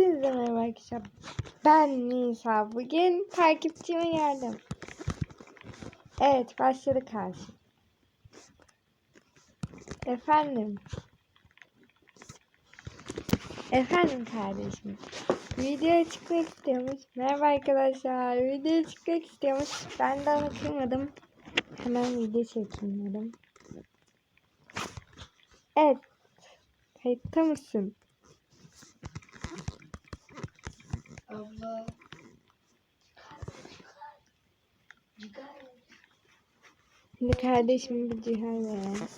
Hepinize merhaba arkadaşlar. Ben Nisa. Bugün takipçime geldim. Evet başladı karşı. Efendim. Efendim kardeşim. Videoya çıkmak istiyormuş. Merhaba arkadaşlar. Videoya çıkmak istiyormuş. Ben de bakamadım. Hemen video çekeyim dedim. Evet. Kayıtta mısın? Abla. Şimdi kardeşim bir cihaz ver.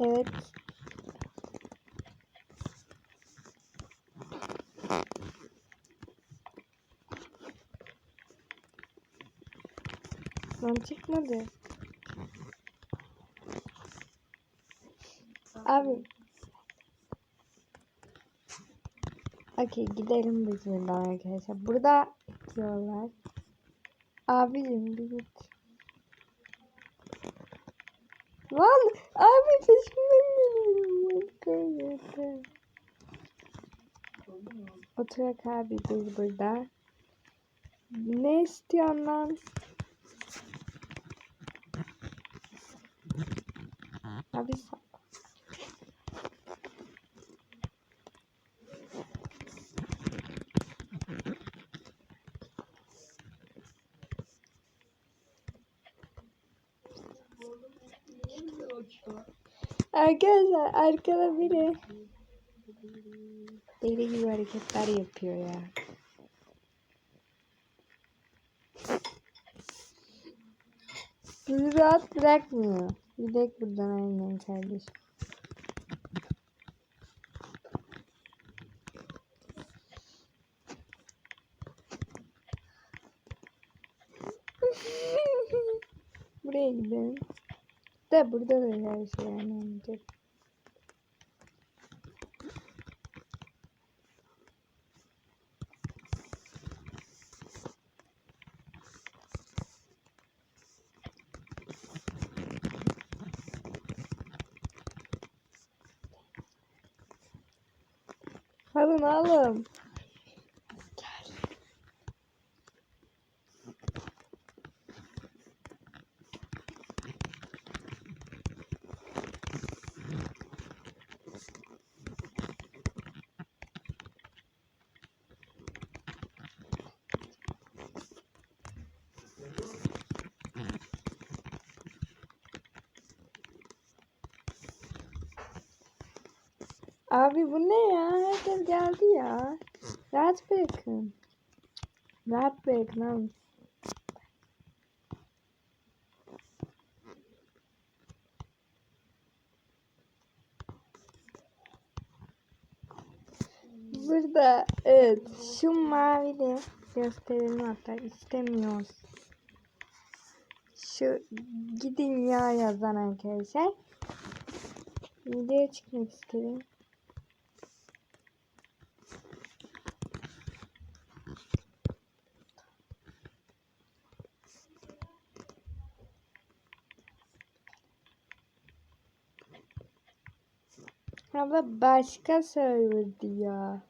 Evet. Lan çıkmadı. Abi. Okey gidelim biz buradan arkadaşlar. Burada diyorlar. Abicim bir git. Lan abi peşimden geliyor. Oturak abi biz burada. Ne istiyorsun lan? Abi Arkadaşlar arkada biri deli gibi hareketler yapıyor ya. Bizi rahat bırakmıyor. Gidek buradan aynen kardeşim. Buraya gidelim. De burada da her şey önemli. Alın alın. Abi bu ne ya? Herkes geldi ya. Rahat bırakın. Rahat bırakın abi. Burada evet şu mavili gösterelim hatta istemiyoruz. Şu gidin ya yazan arkadaşlar. Videoya çıkmak istedim. Abla başka serverdi ya.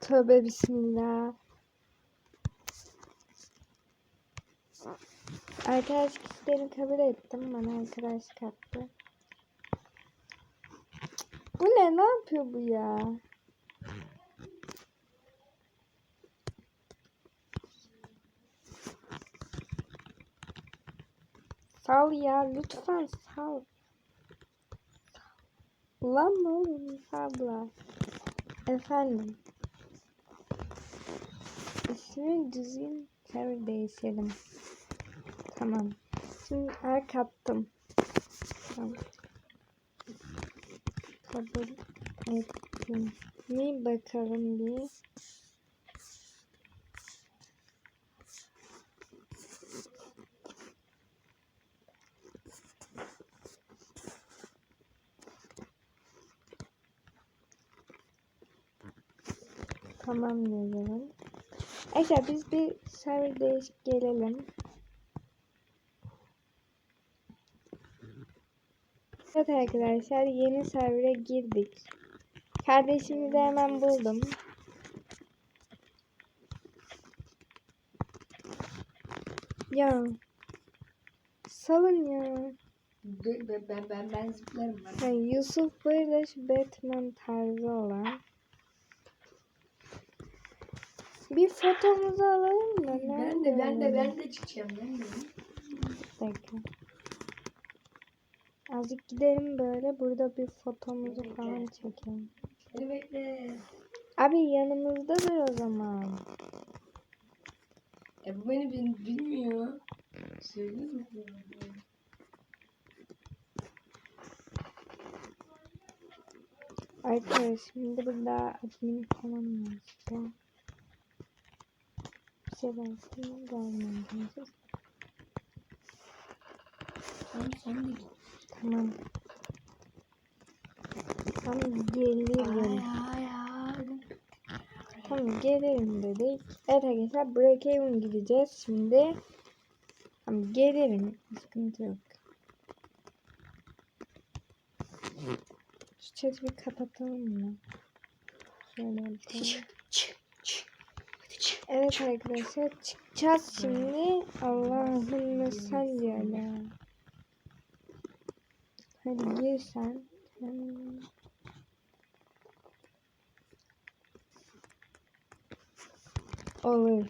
Tövbe bismillah. Arkadaş kişilerini kabul ettim. Bana arkadaşlık attı. Bu ne? Ne yapıyor bu ya? Sal ya lütfen sal. Lan ne Nisa abla. Efendim. İsmi düzgün server değişelim. Tamam. Şimdi erk attım. Tamam. Kabul ettim. Bir bakalım bir. Tamam yazalım. Arkadaşlar biz bir server değişip gelelim. Evet arkadaşlar yeni server'a girdik. Kardeşimi de hemen buldum. Ya. Salın ya. Ben, ben, ben, ben zıplarım. Yani Yusuf şu Batman tarzı olan. Bir fotomuzu alalım mı? Ben de ben de ben de çıkacağım. Ben de. Dakika. Azıcık gidelim böyle. Burada bir fotomuzu falan çekelim. Beni bekle. Abi yanımızda dur o zaman. E bu beni bil- bilmiyor. Söyleyeyim mi? Arkadaşlar şimdi burada admin falan var. Şey versin gelmedi. Tamam sen de git. Tamam. Tamam gelirim. Tamam gelirim dedik. Evet arkadaşlar Brookhaven gideceğiz şimdi. Tamam gelirim. Sıkıntı yok. Şu chat'i bir kapatalım mı? Şöyle yapalım. Çık çık çık. Hadi çık. Evet arkadaşlar çıkacağız şimdi. Allahümme salli ala. Hadi gir sen. Olur.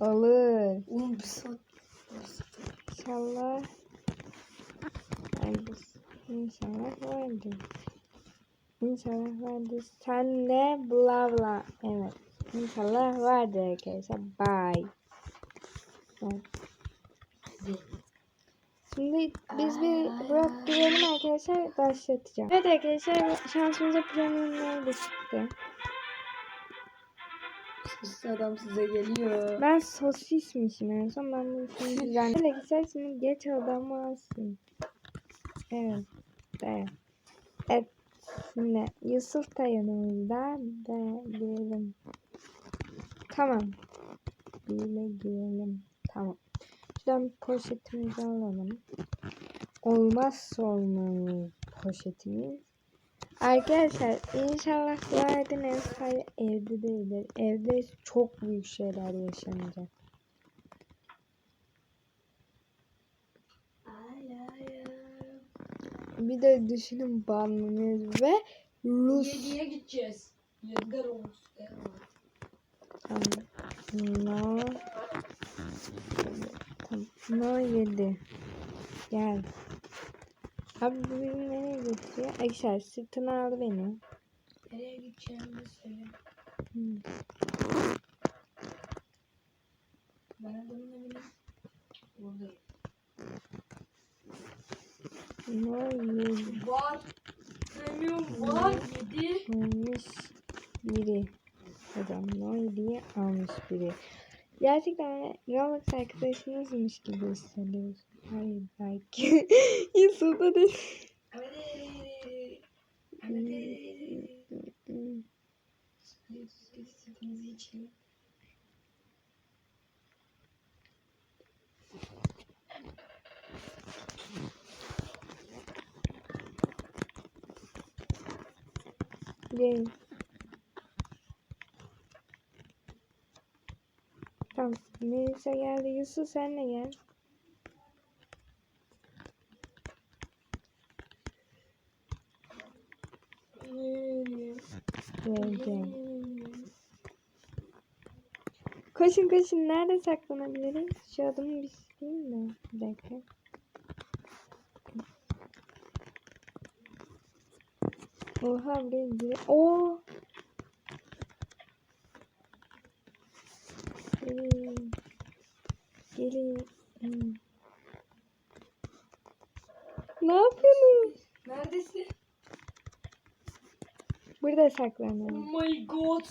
Olur. Oğlum bir saat. İnşallah. Vardır. İnşallah vardır. İnşallah vardır. Sen de bla bla. Evet. İnşallah vardır arkadaşlar. Bye. Şimdi biz bir Brock girelim arkadaşlar. Başlatacağım. Evet arkadaşlar şansımıza premiumlar da çıktı. Sus adam size geliyor. Ben sosismişim en son. Ben bunu şimdi düzenledim. Arkadaşlar şimdi geç adamı alsın. Evet. Evet. Evet. Şimdi Yusuf da yanımızda. Ve girelim. Tamam. Bile girelim. Tamam. Şuradan poşetimizi alalım. Olmazsa olmaz poşetimiz. Arkadaşlar inşallah bu aydın ev sahibi evde değildir. Evde çok büyük şeyler yaşanacak. Bir de düşünün banlanıyoruz ve Rus. Yediye gideceğiz. Yediler olmuş. Tamam. No. Tamam. 7. Gel. Abi bu beni nereye götürüyor? Arkadaşlar sırtına aldı beni. Nereye gideceğimi söyle. Hmm. Ben adamın evine. Buradayım. No 7. Var. Premium var. Yedi. Almış biri. Adam no 7'yi almış biri. Gerçekten Roblox arkadaşınızmış gibi hissediyorsun. Hayır belki. Yusuf'ta da Hadi. Hadi. Sütünüzü için. Gel. Tamam. Melisa geldi. Yusuf sen de gel. Gel gel. Koşun koşun. Nerede saklanabiliriz? Şu adamı bir sileyim de. Bir dakika. Oha buraya gir. Oo. Gelin. Hmm. Ne yapıyorsunuz? Neredesin? Burada saklanıyorum. Oh my god.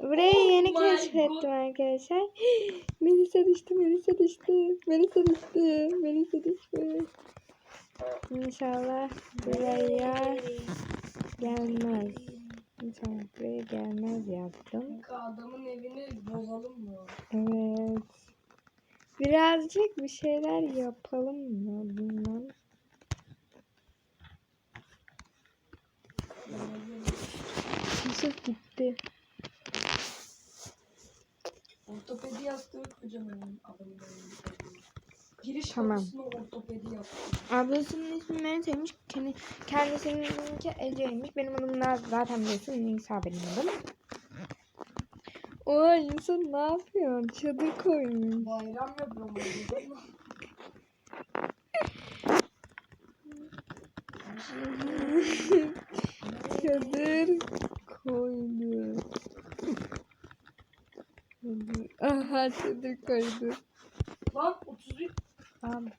Burayı Oh yeni keşfettim God. arkadaşlar. Melisa düştü, Melisa düştü. Melisa düştü, Melisa düştü. İnşallah buraya gelmez. Tamam buraya gelmez yaptım. Adamın evini bozalım mı? Evet. Birazcık bir şeyler yapalım mı bilmem. Yusuf gitti. Ortopedi yastığı kocaman adamın. Giriş Tamam. kapısına ortopedi yastığı. Ablasının ismi Melisa'ymış. Kendi, kendisinin ismi Ece'ymiş. Benim adım Naz. Zaten biliyorsun Nisa benim adım. Oha Yusuf ne yapıyorsun? Çadır koymuş. Bayram yapıyorum. Çadır koydu. Çadır. Aha çadır koydu. Lan 31 Abi.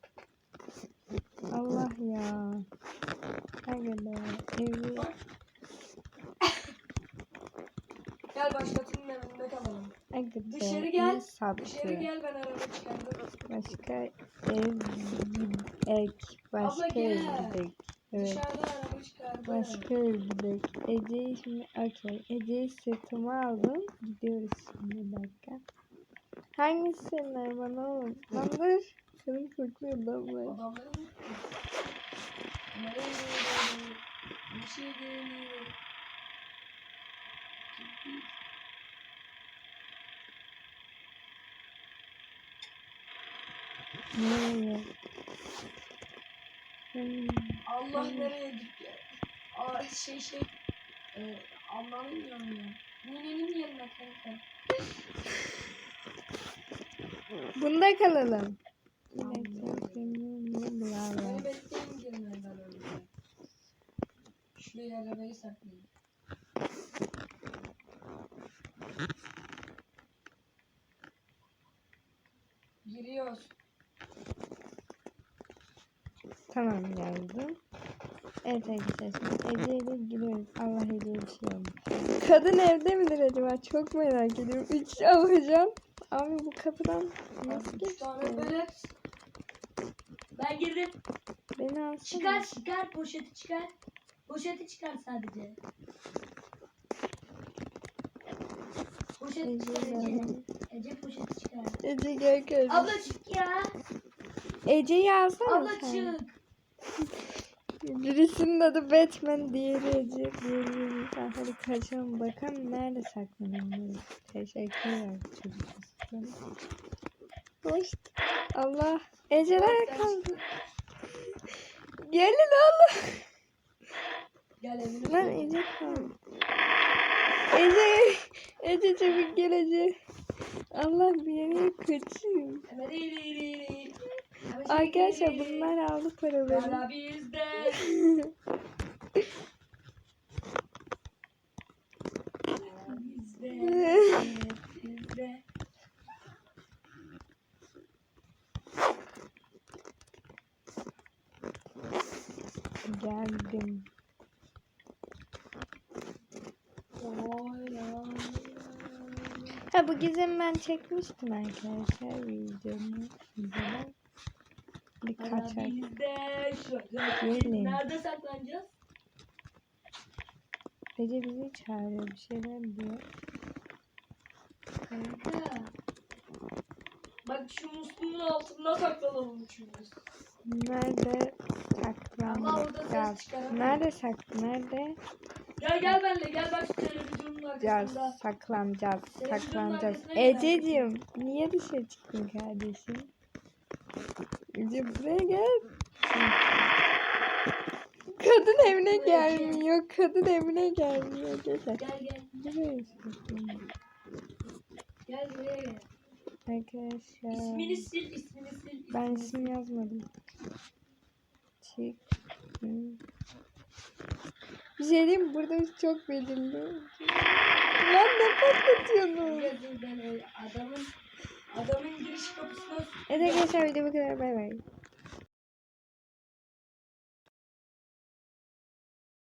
Allah ya. Aga be. Evi. Gel başkasının evinde kalalım. Aga be. Dışarı gel. sattı. Dışarı gel ben araba çıkardım. Başka ev ek. Başka Abla ev gel. gidek. Evet. Dışarıda araba çıkardım. Başka ev gidek. Ece'yi şimdi okey. Ece'yi sırtıma aldım. Gidiyoruz şimdi bir dakika. Hangisinden bana oğlum? Lan dur. Canım kokuyor lan ben. Adamların Nereye gidiyor? Bir şey geliyor. Allah nereye gitti? Aa şey şey e, Allah'ın yanına. Ninenin yanına kanka. Bunda kalalım. Şuraya arabayı saklayayım. Giriyoruz. Tamam geldim. Evet arkadaşlar ile giriyoruz. Allah Ece'ye bir şey olmuş. Kadın evde midir acaba? Çok merak ediyorum. Üç alacağım. Abi bu kapıdan nasıl geçti? böyle. Ben girdim. Beni alsana. Çıkar çıkar poşeti çıkar. Poşeti çıkar sadece. Poşeti Ece çıkar Ece. geldi. Ece poşeti çıkar. Ece gel kardeşim. Abla çık ya. Ece'yi alsana Abla sen. çık. Birisinin adı Batman, diğeri Ece, diğeri. Hadi kaçalım bakalım nerede saklanıyoruz. Teşekkürler çocuklar. Hoş. Allah. Ece'ler kaldı. Gelin Allah. Gel evine. Lan Ece kaldı. Ece. Ece çabuk gel Ece. Allah bir yere kaçayım. Eğri eğri eğri. Arkadaşlar bunlar aldı paraları. Geldim. Ha bu gizemi ben çekmiştim arkadaşlar videomu. Bir kaçak. Gelin. Nerede saklanacağız? Ece bizi çağırıyor bir şeyler diyor. Kanka. Bak şu musluğun altında saklanalım üçümüz. Nerede saklanacağız? Nerede sak? Nerede? Gel gel benimle gel bak şu televizyonun Ya arkasında. saklanacağız, Televizyonun saklanacağız. gel. Ececiğim, niye dışarı çıktın kardeşim? Ece buraya gel. Kadın evine gelmiyor, kadın evine gelmiyor. Gel. Gel gel. Buraya çıktın. Gel buraya gel. Arkadaşlar. İsmini sil ismini sil. Ben isim yazmadım. Çık. Bir şey diyeyim mi? Burada çok belirli. Lan ne patlatıyorsun? Gel dur ben öyle adamın adamın giriş kapısına Evet arkadaşlar video bu kadar. Bay bay.